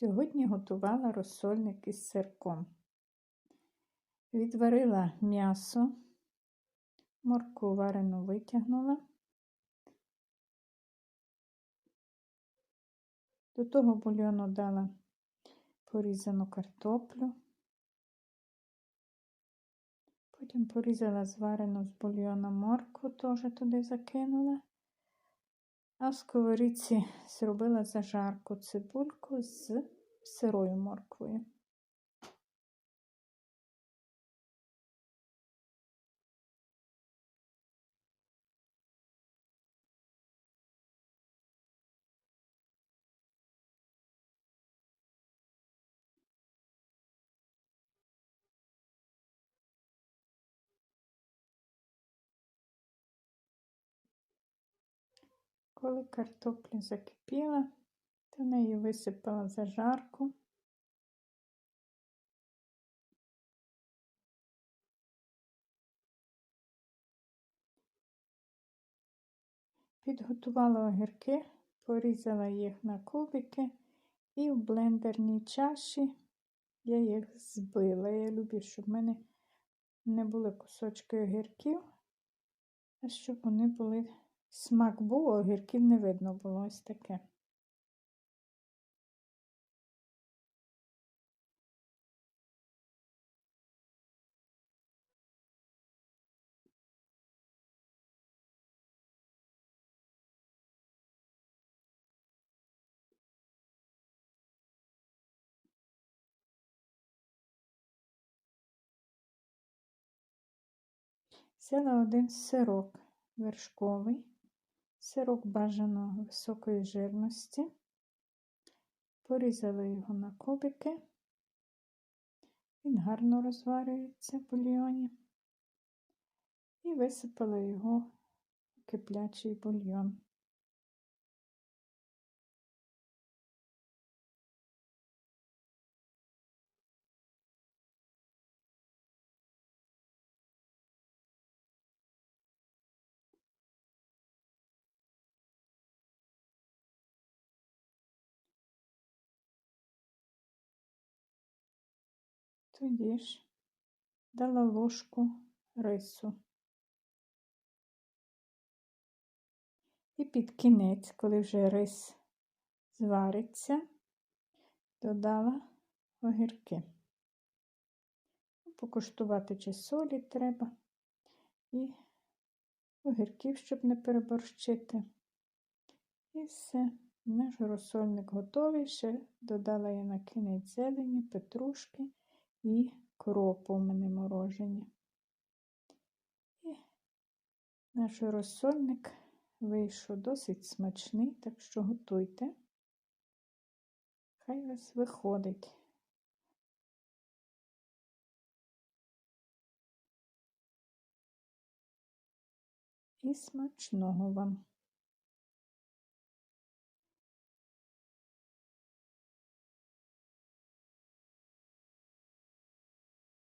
Сьогодні готувала розсольник із сирком. Відварила м'ясо, морку варену витягнула. До того бульйону дала порізану картоплю. Потім порізала зварену з бульйоном морку, теж туди закинула. А в сковорідці зробила зажарку цибульку з сирою морквою. Коли картопля закипіла, в неї висипала зажарку. Підготувала огірки, порізала їх на кубики і в блендерній чаші я їх збила. Я люблю, щоб в мене не були кусочки огірків, а щоб вони були Смак був, а огірків не видно було ось таке. Взяла один сирок вершковий, Сирок бажано високої жирності, порізала його на кубики, він гарно розварюється в бульйоні. І висипала його в киплячий бульйон. Тоді ж дала ложку рису. І під кінець, коли вже рис звариться, додала огірки. Покуштувати чи солі треба і огірків, щоб не переборщити. І все. Наш розсольник готовий. Ще додала я на кінець зелені, петрушки і кропу у мене морожені. І наш розсольник вийшов досить смачний, так що готуйте. Хай вас виходить. І смачного вам!